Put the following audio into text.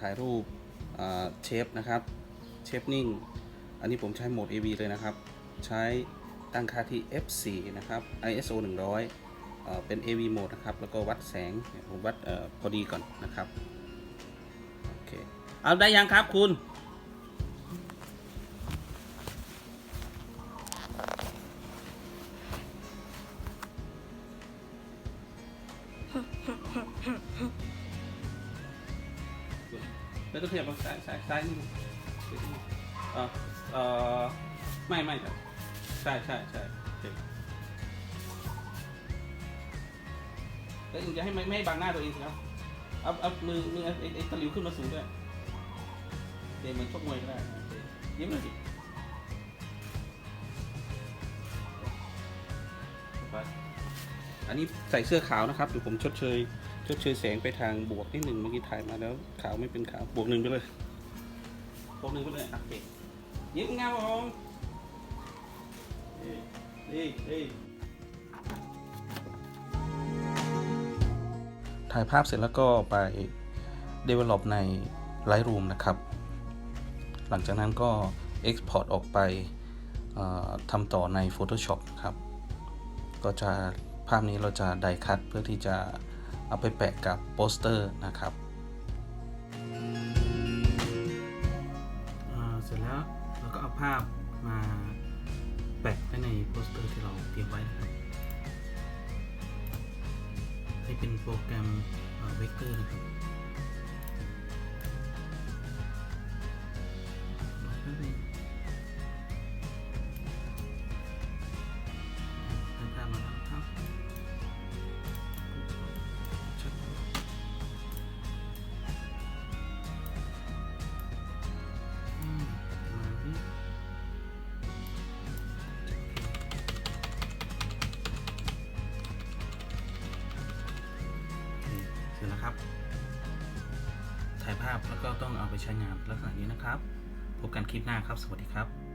ถ่ายรูปเชฟนะครับเชฟนิ่ง อันนี้ผมใช้โหมด AV เลยนะครับ ใช้ตั้งค่าที่ f4 นะครับ ISO 100เอ่อเป็น AV โหมดนะครับ แล้วก็วัดแสง ผมวัดอพอดีก่อนนะครับ โอเค เอาได้ยังครับคุณ แล้วก็ขยับมาซ้ายซ้ายซ้ายนิดนึงเออเออไม่ไม่ครับใช่ใช่ใช่โอเคแล้วถึงจะให้ไม่ไม่บังหน้าตัวเองสิครับเอาเอามือมือไอ้ไอ้ไอ้ตะหลิวขึ้นมาสูงด้วยเดี๋ยวเหมันชกมวยก็ได้ยิ้มหน่อยสิไปอันนี้ใส่เสื้อขาวนะครับเดี๋ยวผมชดเชย ชดเชยแสงไปทางบวกนิดหนึ่งเมื่อกี้ถ่ายมาแล้ว ขาวไม่เป็นขาวบวกหนึ่งไปเลยบวกหนึ่งไปเลยโอเคยิ้มงามผมเอ้ยเอ้เอ้ถ่ายภาพเสร็จแล้วก็ไป develop ใน Lightroom นะครับ หลังจากนั้นก็ export ออกไปทำต่อใน Photoshop ครับ ก็จะภาพนี้เราจะไดคัตเพื่อที่จะ เอาไปแปะกับโปสเตอร์นะครับเสร็จแล้วเราก็เอาภาพมาแปะไว้ในโปสเตอร์ที่เราเตรียมไว้นะครับให้เป็นโปรแกรมเวกเตอร์นะครับ ครับ ถ่ายภาพแล้วก็ต้องเอาไปใช้งานลักษณะนี้นะครับ พบกันคลิปหน้าครับ สวัสดีครับ